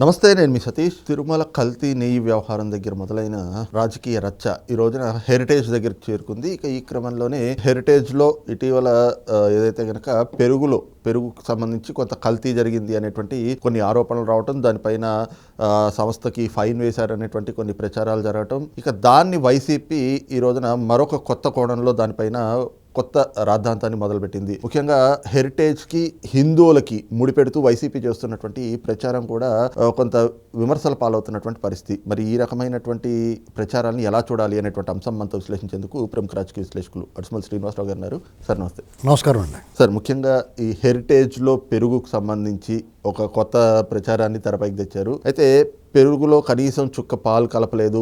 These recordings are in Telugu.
నమస్తే నేను మీ సతీష్. తిరుమల కల్తీ నెయ్యి వ్యవహారం దగ్గర మొదలైన రాజకీయ రచ్చ ఈ రోజున హెరిటేజ్ దగ్గరికి చేరుకుంది. ఇక ఈ క్రమంలోనే హెరిటేజ్లో ఇటీవల ఏదైతే కనుక పెరుగులో పెరుగుకు సంబంధించి కొంత కల్తీ జరిగింది అనేటువంటి కొన్ని ఆరోపణలు రావటం దానిపైన సంస్థకి ఫైన్ వేశారనేటువంటి కొన్ని ప్రచారాలు జరగటం. ఇక దాన్ని వైసీపీ ఈ రోజున మరొక కొత్త కోణంలో దానిపైన కొత్త రాద్ధాంతాన్ని మొదలుపెట్టింది. ముఖ్యంగా హెరిటేజ్కి హిందువులకి ముడిపెడుతూ వైసీపీ చేస్తున్నటువంటి ఈ ప్రచారం కూడా కొంత విమర్శల పాలవుతున్నటువంటి పరిస్థితి. మరి ఈ రకమైనటువంటి ప్రచారాన్ని ఎలా చూడాలి అనేటువంటి అంశం మనతో విశ్లేషించేందుకు ప్రముఖ రాజకీయ విశ్లేషకులు అడిసిమల్ శ్రీనివాసరావు గారు ఉన్నారు. సార్ నమస్తే. నమస్కారం అండి. సార్ ముఖ్యంగా ఈ హెరిటేజ్లో పెరుగుకు సంబంధించి ఒక కొత్త ప్రచారాన్ని తెరపైకి తెచ్చారు. అయితే పెరుగులో కనీసం చుక్క పాలు కలపలేదు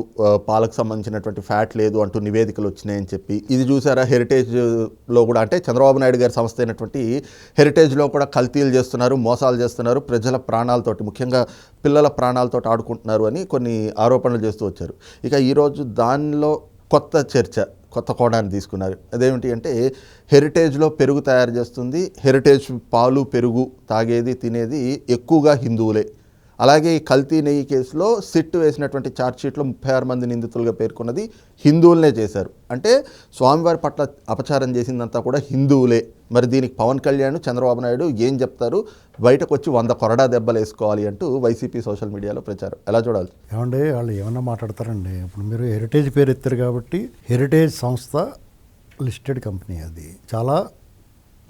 పాలకు సంబంధించినటువంటి ఫ్యాట్ లేదు అంటూ నివేదికలు వచ్చినాయని చెప్పి ఇది చూసారా హెరిటేజ్లో కూడా అంటే చంద్రబాబు నాయుడు గారి సంస్థ అయినటువంటి హెరిటేజ్లో కూడా కల్తీలు చేస్తున్నారు మోసాలు చేస్తున్నారు ప్రజల ప్రాణాలతోటి ముఖ్యంగా పిల్లల ప్రాణాలతోటి ఆడుకుంటున్నారు అని కొన్ని ఆరోపణలు చేస్తూ వచ్చారు. ఇక ఈరోజు దానిలో కొత్త చర్చ కొత్త కోణాన్ని తీసుకున్నారు. అదేమిటి అంటే హెరిటేజ్లో పెరుగు తయారు చేస్తుంది హెరిటేజ్ పాలు పెరుగు తాగేది తినేది ఎక్కువగా హిందువులే. అలాగే ఈ కల్తీ నెయ్యి కేసులో సిట్ వేసినటువంటి ఛార్జ్షీట్లో ముప్పై ఆరు మంది నిందితులుగా పేర్కొన్నది హిందువులనే చేశారు. అంటే స్వామివారి పట్ల అపచారం చేసిందంతా కూడా హిందువులే. మరి దీనికి పవన్ కళ్యాణ్ చంద్రబాబు నాయుడు ఏం చెప్తారు? బయటకు వచ్చి వంద కొరడా దెబ్బలు వేసుకోవాలి అంటూ వైసీపీ సోషల్ మీడియాలో ప్రచారం. ఎలా చూడాలి? ఏమండి వాళ్ళు ఏమన్నా మాట్లాడతారండి? ఇప్పుడు మీరు హెరిటేజ్ పేరు ఎత్తారు కాబట్టి హెరిటేజ్ సంస్థ లిస్టెడ్ కంపెనీ అది. చాలా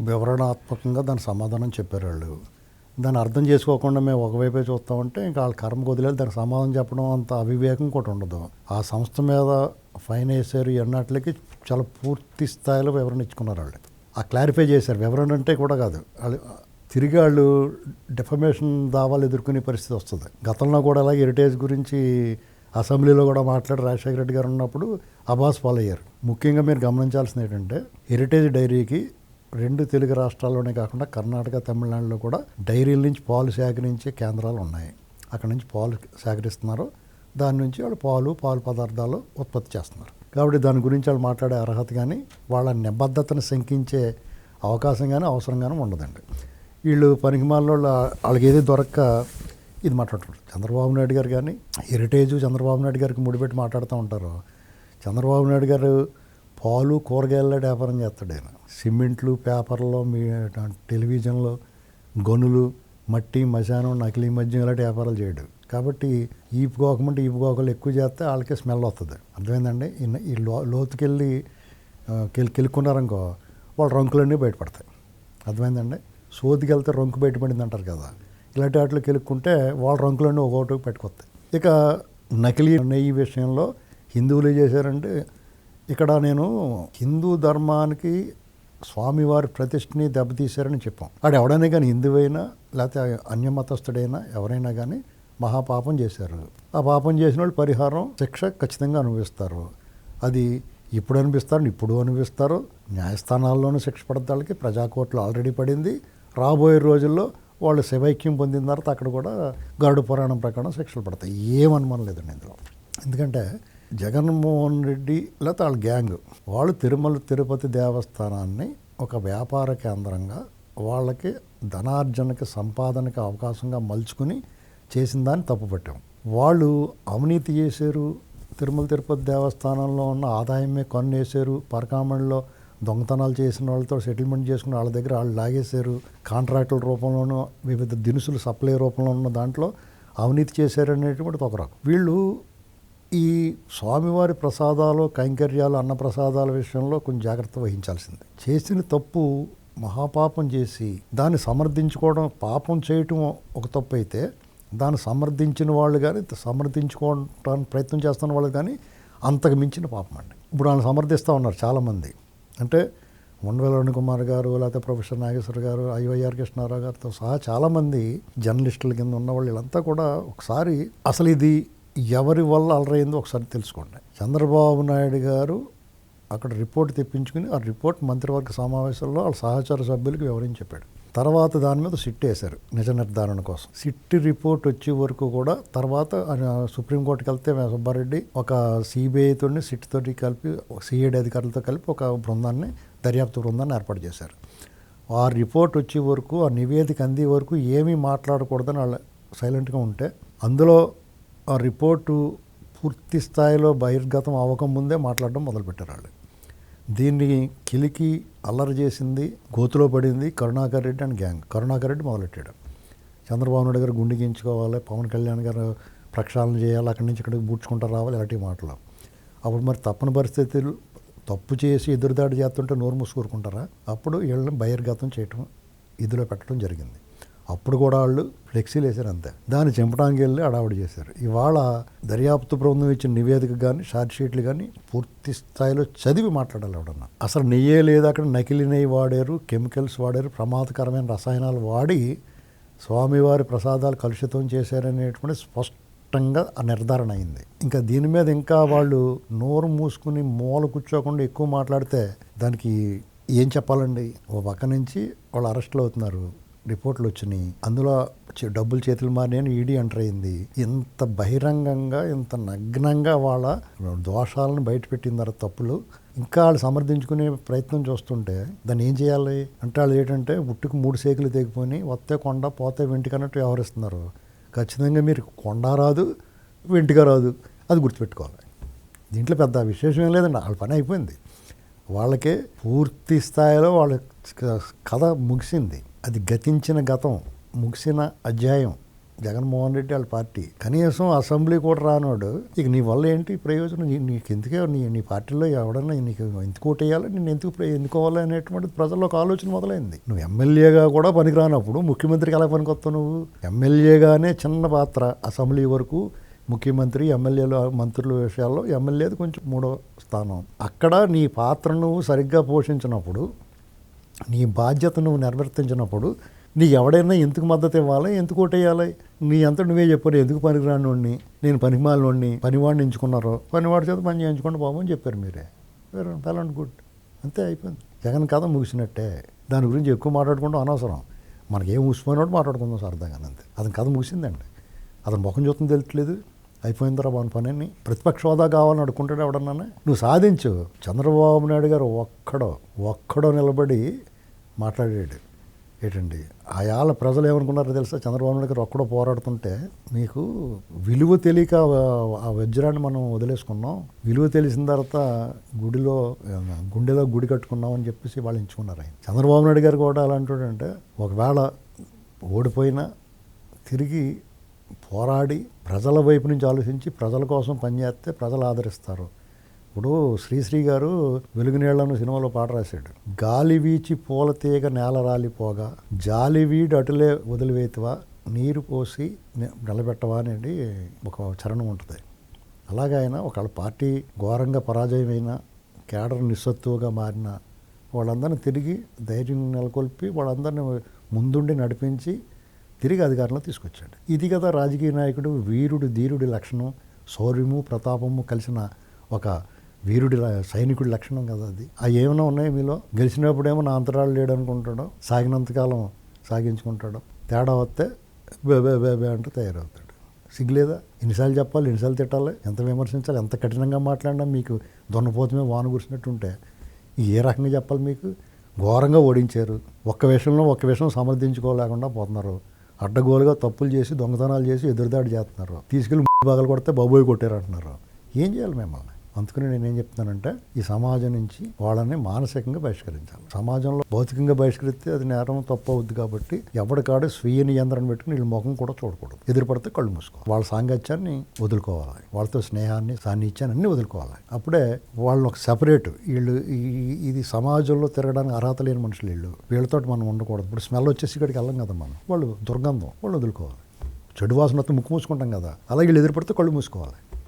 వివరణాత్మకంగా దాని సమాధానం చెప్పారు వాళ్ళు. దాన్ని అర్థం చేసుకోకుండా మేము ఒకవైపే చూస్తామంటే ఇంకా వాళ్ళ కర్మ వదిలేదు దానికి సమాధానం చెప్పడం అంత అవివేకం కూడా ఉండదు. ఆ సంస్థ మీద ఫైన్ వేసారు ఎన్నట్లకి చాలా పూర్తి స్థాయిలో వివరణ ఇచ్చుకున్నారు వాళ్ళు. ఆ క్లారిఫై చేశారు. వివరణ అంటే కూడా కాదు. వాళ్ళు తిరిగి వాళ్ళు డెఫమేషన్ దావాలు ఎదుర్కొనే పరిస్థితి వస్తుంది. గతంలో కూడా అలాగే హెరిటేజ్ గురించి అసెంబ్లీలో కూడా మాట్లాడి రాజశేఖర రెడ్డి గారు ఉన్నప్పుడు అబాస్ ఫాలో అయ్యారు. ముఖ్యంగా మీరు గమనించాల్సింది ఏంటంటే హెరిటేజ్ డైరీకి రెండు తెలుగు రాష్ట్రాల్లోనే కాకుండా కర్ణాటక తమిళనాడులో కూడా డైరీల నుంచి పాలు సేకరించే కేంద్రాలు ఉన్నాయి. అక్కడ నుంచి పాలు సేకరిస్తున్నారు. దాని నుంచి వాళ్ళు పాలు పాలు పదార్థాలు ఉత్పత్తి చేస్తున్నారు. కాబట్టి దాని గురించి వాళ్ళు మాట్లాడే అర్హత కానీ వాళ్ళ నిబద్ధతను శంకించే అవకాశం కానీ అవసరం కానీ ఉండదండి. వీళ్ళు పనికిమాలలో వాళ్ళకి ఏది దొరక్క ఇది మాట్లాడుతుంటారు చంద్రబాబు నాయుడు గారు కానీ హెరిటేజ్ చంద్రబాబు నాయుడు గారికి ముడిపెట్టి మాట్లాడుతూ ఉంటారు. చంద్రబాబు నాయుడు గారు పాలు కూరగాయల వ్యాపారం చేస్తాడు ఆయన. సిమెంట్లు పేపర్లో మీ టెలివిజన్లో గనులు మట్టి మశానం నకిలీ మద్యం ఇలాంటి వ్యాపారాలు చేయడు. కాబట్టి ఈపు కోకమంటే ఈపు గోకలు ఎక్కువ చేస్తే వాళ్ళకి స్మెల్ వస్తుంది. అర్థమైందండి? ఈ- లో లోతుకెళ్ళి కెలుక్కున్నారనుకో వాళ్ళ రంకులన్నీ బయటపడతాయి. అర్థమైందండి? సోదికి వెళ్తే రంకు బయటపడింది అంటారు కదా. ఇలాంటి వాటిలో కెలుక్కుంటే వాళ్ళ రంకులన్నీ ఒక్కొక్కటి పెట్టుకొస్తాయి. ఇక నకిలీ నెయ్యి విషయంలో హిందువులు చేశారంటే ఇక్కడ నేను హిందూ ధర్మానికి స్వామివారి ప్రతిష్టని దెబ్బతీశారని చెప్పాం. వాడు ఎవడైనా కానీ హిందువైనా లేకపోతే అన్యమతస్థుడైనా ఎవరైనా కానీ మహాపాపం చేశారు. ఆ పాపం చేసిన వాళ్ళు పరిహారం శిక్ష ఖచ్చితంగా అనుభవిస్తారు. అది ఇప్పుడు అనిపిస్తారు ఇప్పుడు అనిపిస్తారు. న్యాయస్థానాల్లోనూ శిక్ష పడతాళ్ళకి ప్రజాకోర్టులో ఆల్రెడీ పడింది. రాబోయే రోజుల్లో వాళ్ళు శివైక్యం పొందిన తర్వాత అక్కడ కూడా గరుడు పురాణం ప్రకారం శిక్షలు పడతాయి. ఏమనుమానం లేదండి ఇందులో. ఎందుకంటే జగన్మోహన్ రెడ్డి లేకపోతే వాళ్ళ గ్యాంగ్ వాళ్ళు తిరుమల తిరుపతి దేవస్థానాన్ని ఒక వ్యాపార కేంద్రంగా వాళ్ళకి ధనార్జనకి సంపాదనకి అవకాశంగా మలుచుకుని చేసిన దాన్ని తప్పుపట్టాం. వాళ్ళు అవినీతి చేశారు తిరుమల తిరుపతి దేవస్థానంలో ఉన్న ఆదాయమే కన్ను పరకామణిలో దొంగతనాలు చేసిన వాళ్ళతో సెటిల్మెంట్ చేసుకుని వాళ్ళ దగ్గర వాళ్ళు లాగేశారు కాంట్రాక్టుల రూపంలోనూ వివిధ దినుసులు సప్లై రూపంలో ఉన్న దాంట్లో అవినీతి చేశారనేటువంటిది ఒక రకం. వీళ్ళు ఈ స్వామివారి ప్రసాదాలు కైంకర్యాలు అన్నప్రసాదాల విషయంలో కొంచెం జాగ్రత్త వహించాల్సింది. చేసిన తప్పు మహాపాపం చేసి దాన్ని సమర్థించుకోవడం పాపం చేయటం ఒక తప్పు అయితే దాన్ని సమర్థించిన వాళ్ళు కానీ సమర్థించుకోవడానికి ప్రయత్నం చేస్తున్న వాళ్ళు కానీ అంతకు మించిన పాపం అండి. ఇప్పుడు వాళ్ళని సమర్థిస్తూ ఉన్నారు చాలామంది. అంటే ఉండవేల కుమార్ గారు లేకపోతే ప్రొఫెసర్ నాగేశ్వర గారు ఐవైఆర్ కృష్ణారావు గారితో సహా చాలామంది జర్నలిస్టుల కింద ఉన్న వాళ్ళు వీళ్ళంతా కూడా ఒకసారి అసలు ఇది ఎవరి వల్ల అలరైందో ఒకసారి తెలుసుకోండి. చంద్రబాబు నాయుడు గారు అక్కడ రిపోర్ట్ తెప్పించుకుని ఆ రిపోర్ట్ మంత్రివర్గ సమావేశంలో వాళ్ళ సహచర సభ్యులకు వివరించి చెప్పాడు. తర్వాత దాని మీద సిట్ వేశారు నిజ నిర్ధారణ కోసం. సిట్ రిపోర్ట్ వచ్చే వరకు కూడా తర్వాత ఆయన సుప్రీంకోర్టుకి వెళ్తే సుబ్బారెడ్డి ఒక సిబిఐతో తోని సిట్ తోటి కలిపి సిఐడి అధికారులతో కలిపి ఒక బృందాన్ని దర్యాప్తు బృందాన్ని ఏర్పాటు చేశారు. ఆ రిపోర్ట్ వచ్చే వరకు ఆ నివేదిక అందే వరకు ఏమీ మాట్లాడకూడదని వాళ్ళు సైలెంట్గా ఉంటే అందులో ఆ రిపోర్టు పూర్తి స్థాయిలో బహిర్గతం అవ్వకముందే మాట్లాడడం మొదలుపెట్టారు వాళ్ళు దీన్ని కిలికి అల్లరి చేసింది గోతులో పడింది కరుణాకర్ రెడ్డి అండ్ గ్యాంగ్. కరుణాకర్ రెడ్డి మొదలెట్టాడు. చంద్రబాబు నాయుడు గారు గుండె గీయించుకోవాలి పవన్ కళ్యాణ్ గారు ప్రక్షాళన చేయాలి అక్కడి నుంచి ఇక్కడికి బూడ్చుకుంటూ రావాలి ఇలాంటి మాటలు. అప్పుడు మరి తప్పని పరిస్థితులు తప్పు చేసి ఎదురుదాడి చేస్తుంటే నోరు మూసుకూరుకుంటారా? అప్పుడు వీళ్ళని బహిర్గతం చేయటం ఇదిలో పెట్టడం జరిగింది. అప్పుడు కూడా వాళ్ళు ఫ్లెక్సీలు వేశారు అంతే. దాన్ని చంపడానికి వెళ్ళి అడావిడి చేశారు. ఇవాళ దర్యాప్తు బృందం ఇచ్చిన నివేదిక కానీ షార్ట్ షీట్లు కానీ పూర్తి స్థాయిలో చదివి మాట్లాడాలి ఎవడన్నా అసలు నెయ్యే లేదు అక్కడ నకిలీ నెయ్యి వాడారు కెమికల్స్ వాడారు ప్రమాదకరమైన రసాయనాలు వాడి స్వామివారి ప్రసాదాలు కలుషితం చేశారనేటువంటి స్పష్టంగా నిర్ధారణ అయింది. ఇంకా దీని మీద ఇంకా వాళ్ళు నోరు మూసుకుని మూల కూర్చోకుండా ఎక్కువ మాట్లాడితే దానికి ఏం చెప్పాలండి? ఓ పక్క నుంచి వాళ్ళు అరెస్టులు అవుతున్నారు. రిపోర్ట్లు వచ్చినాయి. అందులో చే- డబ్బులు చేతులు మారినాయని ఈడీ ఎంటర్ అయింది. ఇంత బహిరంగంగా ఇంత నగ్నంగా వాళ్ళ దోషాలను బయటపెట్టిన తర్వాత తప్పులు ఇంకా వాళ్ళు సమర్థించుకునే ప్రయత్నం చూస్తుంటే దాన్ని ఏం చేయాలి? అంటే వాళ్ళు ఏంటంటే ఉట్టుకు మూడు సేకులు తెగిపోయి వస్తే కొండ పోతే వెంటికి అన్నట్టు వ్యవహరిస్తున్నారు. ఖచ్చితంగా మీరు కొండ రాదు వెంటిగా రాదు. అది గుర్తుపెట్టుకోవాలి. దీంట్లో పెద్ద విశేషం ఏం లేదండి. వాళ్ళ పని అయిపోయింది. వాళ్ళకే పూర్తి స్థాయిలో వాళ్ళ కథ ముగిసింది. అది గతించిన గతం ముగిసిన అధ్యాయం. జగన్మోహన్ రెడ్డి వాళ్ళ పార్టీ. కనీసం అసెంబ్లీ కూడా రానోడు ఇక నీ వల్ల ఏంటి ప్రయోజనం? నీకు ఎందుకే నీ నీ పార్టీలో ఎవడన్నా నీకు ఎందుకు వేయాలి? నేను ఎందుకు ఎందుకోవాలి అనేటువంటి ప్రజల్లో ఒక ఆలోచన మొదలైంది. నువ్వు ఎమ్మెల్యేగా కూడా పనికిరానప్పుడు ముఖ్యమంత్రికి ఎలా పనికొస్తావు నువ్వు? ఎమ్మెల్యేగానే చిన్న పాత్ర అసెంబ్లీ వరకు ముఖ్యమంత్రి ఎమ్మెల్యేలు మంత్రుల విషయాల్లో ఎమ్మెల్యేది కొంచెం మూడో స్థానం. అక్కడ నీ పాత్రను సరిగ్గా పోషించినప్పుడు నీ బాధ్యత నువ్వు నిర్వర్తించినప్పుడు నీ ఎవడైనా ఎందుకు మద్దతు ఇవ్వాలి? ఎందుకు ఓటేయాలి నీ అంత నువ్వే చెప్పారు. ఎందుకు పనికిరానివాడిని నేను పనికిమాలినోడిని పనివాడిని ఎంచుకున్నారు? పనివాడి చేత పని చేయించుకోండి బాబు అని చెప్పారు మీరే. వెరీ వెల్ అండ్ గుడ్ అంతే అయిపోయింది. జగన్ కథ ముగిసినట్టే. దాని గురించి ఎక్కువ మాట్లాడుకుంటాం అనవసరం. మనకి ఏం ఊసిపోయినట్టు మాట్లాడుకుందాం సరదాగా అంతే. అతని కథ ముగిసిందండి. అతను ముఖం చూస్తుంది తెలియట్లేదు. అయిపోయింది తర్వాత మన పని అని ప్రతిపక్ష హోదా కావాలని అడుకుంటాడు ఎవడన్నా నువ్వు సాధించు. చంద్రబాబు నాయుడు గారు ఒక్కడో ఒక్కడో నిలబడి మాట్లాడాడు. ఏంటండి ఆయాల ప్రజలు ఏమనుకున్నారో తెలుసా? చంద్రబాబు నాయుడు గారు ఒక్కడో పోరాడుతుంటే మీకు విలువ తెలియక ఆ- వజ్రాన్ని మనం వదిలేసుకున్నాం. విలువ తెలిసిన తర్వాత గుడిలో గుండెలో గుడి కట్టుకున్నాం అని చెప్పేసి వాళ్ళు ఎంచుకున్నారు ఆయన. చంద్రబాబు నాయుడు గారు కూడా అలాంటి అంటే ఒకవేళ ఓడిపోయినా తిరిగి పోరాడి ప్రజల వైపు నుంచి ఆలోచించి ప్రజల కోసం పనిచేస్తే ప్రజలు ఆదరిస్తారు. ఇప్పుడు శ్రీశ్రీ గారు వెలుగునీళ్ళను సినిమాలో పాట రాశాడు. గాలి వీచి పూల తీగ నేల రాలిపోగా జాలి వీడు అటులే వదిలివేతివా నీరు పోసి నిలబెట్టవా అనేది ఒక చరణం ఉంటుంది. అలాగే ఆయన ఒకళ్ళ పార్టీ ఘోరంగా పరాజయమైన కేడర్ నిస్సత్తువుగా మారిన వాళ్ళందరినీ తిరిగి ధైర్యం నెలకొల్పి వాళ్ళందరినీ ముందుండి నడిపించి తిరిగి అధికారంలో తీసుకొచ్చాడు. ఇది కదా రాజకీయ నాయకుడు వీరుడు ధీరుడి లక్షణం శౌర్యము ప్రతాపము కలిసిన ఒక వీరుడి సైనికుడి లక్షణం కదా అది. ఆ ఏమైనా ఉన్నాయి మీలో? గెలిచినప్పుడేమో నా అంతరాలు లేడు అనుకుంటాడు సాగినంతకాలం సాగించుకుంటాడు తేడా వస్తే బేబే బే బే అంటూ తయారవుతాడు. సిగ్గులేదా? ఎన్నిసార్లు చెప్పాలి ఎన్నిసార్లు తిట్టాలి ఎంత విమర్శించాలి ఎంత కఠినంగా మాట్లాడినా మీకు దొన్నపోతమే వాన కురిసినట్టు ఉంటే ఏ రకంగా చెప్పాలి మీకు? ఘోరంగా ఓడించారు. ఒక్క విషయంలో ఒక్క విషయం సమర్థించుకోలేకుండా పోతున్నారు. అడ్డగోలుగా తప్పులు చేసి దొంగతనాలు చేసి ఎదురుదాడి చేస్తున్నారు. తీసుకెళ్ళి బాగలు కొడితే బాబోయ్ కొట్టారు అంటున్నారు ఏం చేయాలి మిమ్మల్ని? అందుకని నేనేం చెప్తున్నానంటే ఈ సమాజం నుంచి వాళ్ళని మానసికంగా బహిష్కరించాలి. సమాజంలో భౌతికంగా బహిష్కరిస్తే అది నేరం తప్పు అవుద్ది కాబట్టి ఎవరికాడు స్వీయ నియంత్రణ పెట్టుకుని వీళ్ళ ముఖం కూడా చూడకూడదు. ఎదురుపడితే కళ్ళు మూసుకోవాలి. వాళ్ళ సాంగత్యాన్ని వదులుకోవాలి. వాళ్ళతో స్నేహాన్ని సాన్నిధ్యాన్ని అన్ని వదులుకోవాలి. అప్పుడే వాళ్ళని ఒక సెపరేట్ వీళ్ళు ఇది సమాజంలో తిరగడానికి అర్హత లేని మనుషులు వీళ్ళు. వీళ్ళతో మనం ఉండకూడదు. ఇప్పుడు స్మెల్ వచ్చేసి ఇక్కడికి వెళ్ళం కదా మనం. వాళ్ళు దుర్గంధం. వాళ్ళు వదులుకోవాలి. చెడు వాసనతో ముక్కు మూసుకుంటాం కదా. అలాగే వీళ్ళు ఎదురుపడితే కళ్ళు మూసుకోవాలి.